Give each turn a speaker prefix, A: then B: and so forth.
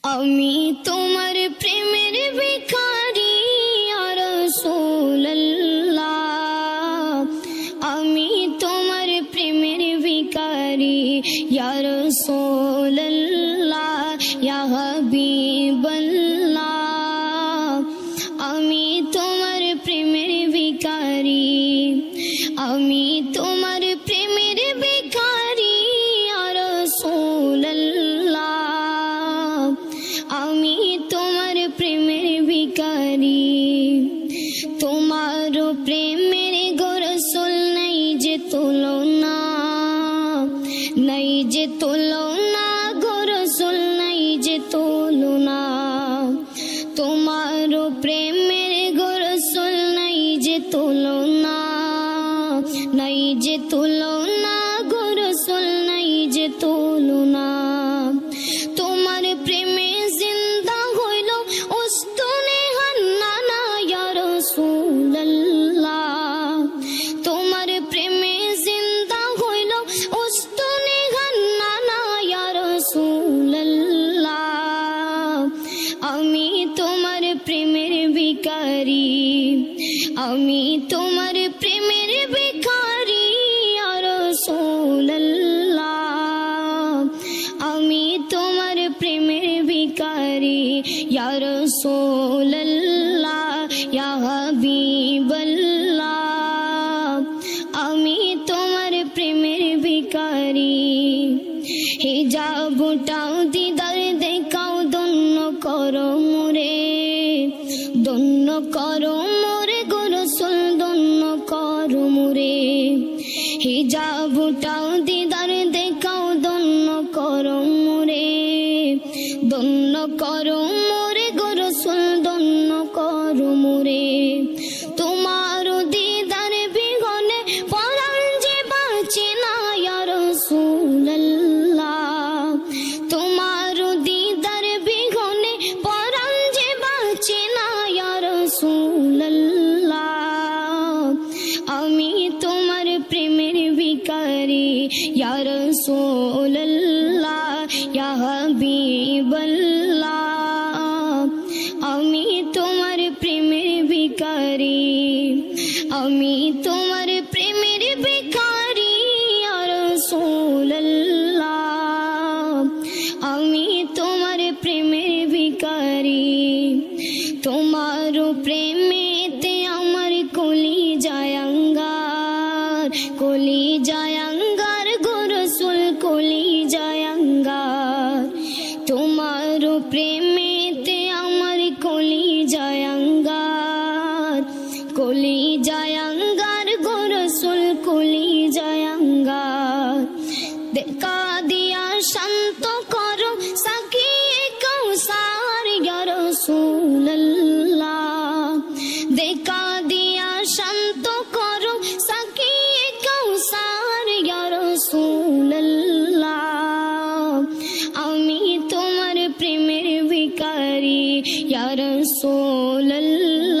A: আমি তোমার প্রেমের ভিখারি আর রাসূলুল্লাহ আমি তোমার প্রেমের ভিখারি ইয়া রাসূলুল্লাহ ইয়া হাবিবাল্লাহ আমি তোমার প্রেমের ভিখারি আমি তোমার আমি তোমার প্রেমের ভিখারি। তোমার প্রেমের গোরসুল নাই যে তুলনা। নাই যে তুলনা গোরসুল নাই যে তুলনা। তোমার প্রেমের গোরসুল নাই যে তুলনা। নাই যে তুলনা গোরসুল নাই যে তুলনা। প্রেমের ভিখারি আমি তোমার প্রেমের ভিখারি আর রাসূলুল্লাহ আমি তোমার প্রেমের ভিখারি ইয়া রাসূলুল্লাহ ইয়া হাবিবাল্লাহ আমি তোমার প্রেমের ভিখারি হিজাবটাও দিদার দেখাও দন্য করো দন্য করো মোরে, গোরসুল দন্য করো মোরে। হিজাবুটাও দিদার দেখাও দন্য করো মোরে। দন্য করো মোরে, গোরসুল দন্য করো মোরে। ভিখারি ইয়া রাসূলুল্লাহ ইয়া হাবিবাল্লাহ আমি তোমার প্রেমের ভিখারি আমি তোমার প্রেমের ভিখারি ইয়া রাসূলুল্লাহ কলি জায়াঙ্গার গোরসুল, কলি জায়াঙ্গার। দেখা দিয়া শান্ত করো সাকিয়ে কৌসার ইয়া রাসূলুল্লাহ দেখা দিয়া শান্ত করো সাকিয়ে কৌসার ইয়া রাসূলুল্লাহ আমি তোমার প্রেমের ভিখারি, ইয়া রাসূলুল্লাহ। ইয়া